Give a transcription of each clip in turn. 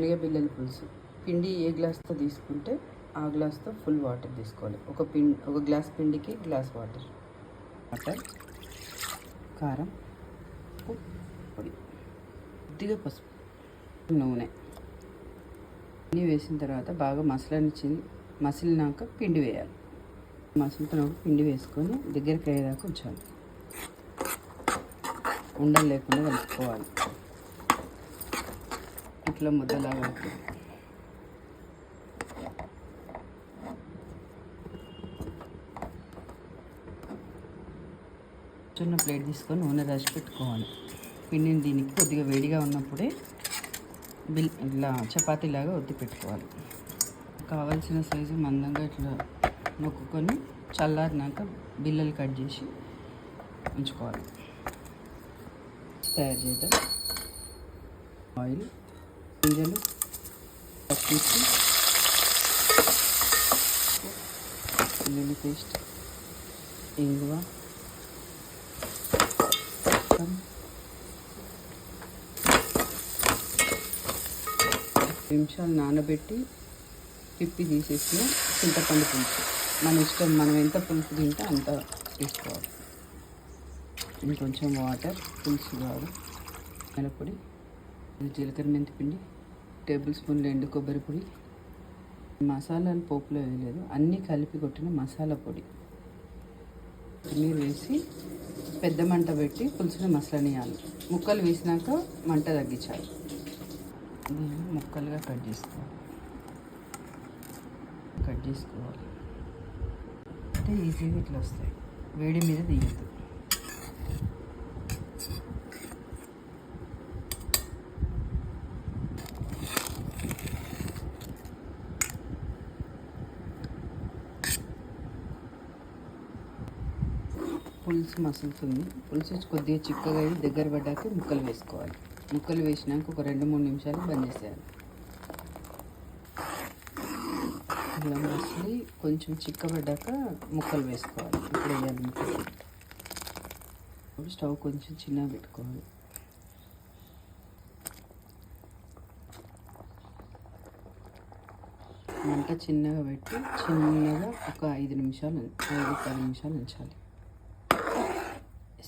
శనగ బిల్లల పులుసు. పిండి ఏ గ్లాస్తో తీసుకుంటే ఆ గ్లాస్తో ఫుల్ వాటర్ తీసుకోవాలి. ఒక పిండి ఒక గ్లాస్ పిండికి గ్లాస్ వాటర్. వాటర్ కారం ఉప్పు పొడి. కొద్దిగా పసుపు నూనె. అన్నీ వేసిన తర్వాత బాగా మసలనిచ్చింది మసిలినాక పిండి వేయాలి. మసులుతున్నప్పుడు పిండి వేసుకొని దగ్గరికి అయ్యేదాకా ఉంచాలి. ఉండలు లేకుండా కలుపుకోవాలి. ఇట్లా ముద్దలాగా అవుతుంది చిన్న ప్లేట్ తీసుకొని నూనె రాసి పెట్టుకోవాలి. పిండిని దీనికి కొద్దిగా వేడిగా ఉన్నప్పుడే బిల్ ఇట్లా చపాతీలాగా ఒత్తి పెట్టుకోవాలి. కావాల్సిన సైజు మందంగా ఇట్లా నొక్కుకొని చల్లారినాక బిల్లలు కట్ చేసి ఉంచుకోవాలి. తయారు చేద్దాం. ఆయిల్ గింజలు పచ్చిమిర్చి ఉల్లి పేస్ట్ ఇంగువ నిమిషాలు నానబెట్టి తిప్పి తీసేసిన చింతపండు పులుసు. మన ఇష్టం మనం ఎంత పులుసు తింటే అంత తీసుకోవాలి ఇంకొంచెం వాటర్ పులుసు కావాలి మిరపొడి జీలకర్ర మెంతి పిండి టేబుల్ స్పూన్లు ఎండు కొబ్బరి పొడి మసాలాలు పోపులో వేయలేదు అన్నీ కలిపి కొట్టిన మసాలా పొడి. నీరు వేసి పెద్ద మంట పెట్టి పులుసుని మసలనియాలి ముక్కలు వేసినాక మంట తగ్గించాలి. దీన్ని ముక్కలుగా కట్ చేసుకోవాలి. కట్ చేసుకోవాలి. అంటే ఈజీగా ఇట్లా వస్తాయి. వేడి మీద తీయద్దు. పులుసు మసులుతుంది పులుసు కొద్దిగా చిక్కగా దగ్గర పడ్డాక ముక్కలు వేసుకోవాలి. ముక్కలు వేసినాక ఒక రెండు మూడు నిమిషాలు బంద్ చేసేయాలి. ఇలా మసిలి కొంచెం చిక్కబడ్డాక ముక్కలు వేసుకోవాలి. ఇప్పుడు వేయాలి ముక్కలు. ఇప్పుడు స్టవ్ కొంచెం చిన్నగా పెట్టుకోవాలి. మంట చిన్నగా పెట్టి చిన్నగా ఒక ఐదు నిమిషాలు ఐదు పది నిమిషాలు ఉంచాలి.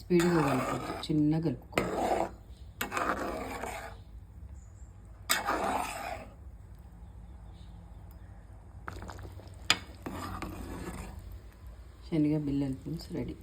స్పీడ్గా కలుపుకోవద్దు. చిన్నగా కలుపుకోవాలి శనగ బిల్లల పులుసు రెడీ.